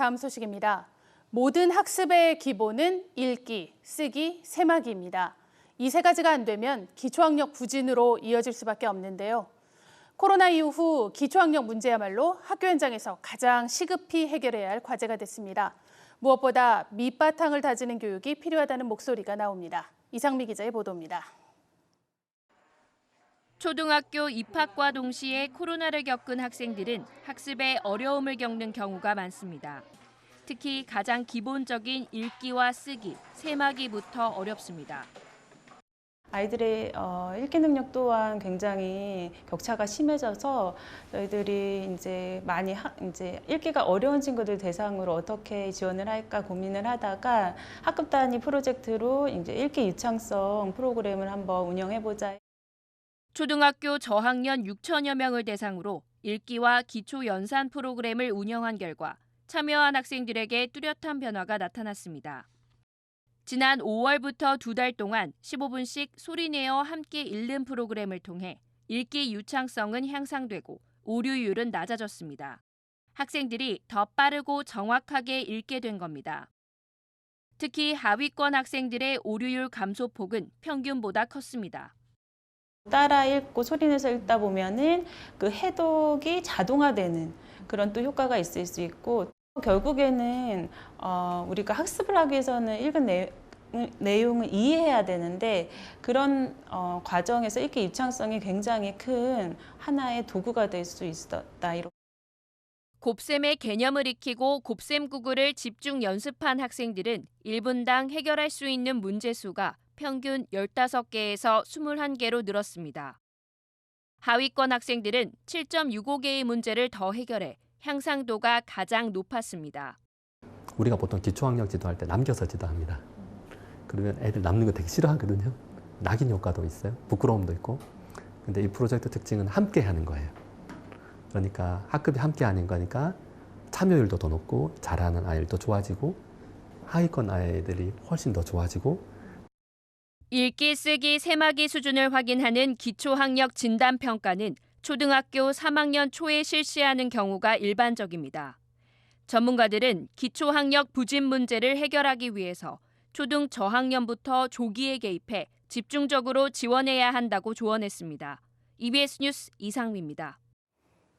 다음 소식입니다. 모든 학습의 기본은 읽기, 쓰기, 세마기입니다. 이 세 가지가 안 되면 기초학력 부진으로 이어질 수밖에 없는데요. 코로나 이후 기초학력 문제야말로 학교 현장에서 가장 시급히 해결해야 할 과제가 됐습니다. 무엇보다 밑바탕을 다지는 교육이 필요하다는 목소리가 나옵니다. 이상미 기자의 보도입니다. 초등학교 입학과 동시에 코로나를 겪은 학생들은 학습에 어려움을 겪는 경우가 많습니다. 특히 가장 기본적인 읽기와 쓰기, 세마기부터 어렵습니다. 아이들의 어, 읽기 능력 또한 굉장히 격차가 심해져서 저희들이 이제 많이 하, 이제 읽기가 어려운 친구들 대상으로 어떻게 지원을 할까 고민을 하다가 학급 단위 프로젝트로 이제 읽기 유창성 프로그램을 한번 운영해 보자. 초등학교 저학년 6천여 명을 대상으로 읽기와 기초 연산 프로그램을 운영한 결과 참여한 학생들에게 뚜렷한 변화가 나타났습니다. 지난 5월부터 두 달 동안 15분씩 소리내어 함께 읽는 프로그램을 통해 읽기 유창성은 향상되고 오류율은 낮아졌습니다. 학생들이 더 빠르고 정확하게 읽게 된 겁니다. 특히 하위권 학생들의 오류율 감소폭은 평균보다 컸습니다. 따라 읽고 소리내서 읽다 보면은 그 해독이 자동화되는 그런 또 효과가 있을 수 있고 결국에는 어, 우리가 학습을 하기 위해서는 읽은 내, 내용을 이해해야 되는데 그런 어, 과정에서 읽기 유창성이 굉장히 큰 하나의 도구가 될 수 있었다. 곱셈의 개념을 익히고 곱셈 구글을 집중 연습한 학생들은 1분당 해결할 수 있는 문제 수가 평균 15개에서 21개로 늘었습니다. 하위권 학생들은 7.65개의 문제를 더 해결해 향상도가 가장 높았습니다. 우리가 보통 기초학력 지도할 때 남겨서 지도합니다. 그러면 애들 남는 거 되게 싫어하거든요. 낙인 효과도 있어요. 부끄러움도 있고. 근데 이 프로젝트 특징은 함께 하는 거예요. 그러니까 학급이 함께 하는 거니까 참여율도 더 높고 잘하는 아이들도 좋아지고 하위권 아이들이 훨씬 더 좋아지고 읽기, 쓰기, 세마기 수준을 확인하는 기초학력 진단 평가는 초등학교 3학년 초에 실시하는 경우가 일반적입니다. 전문가들은 기초학력 부진 문제를 해결하기 위해서 초등 저학년부터 조기에 개입해 집중적으로 지원해야 한다고 조언했습니다. EBS 뉴스 이상미입니다.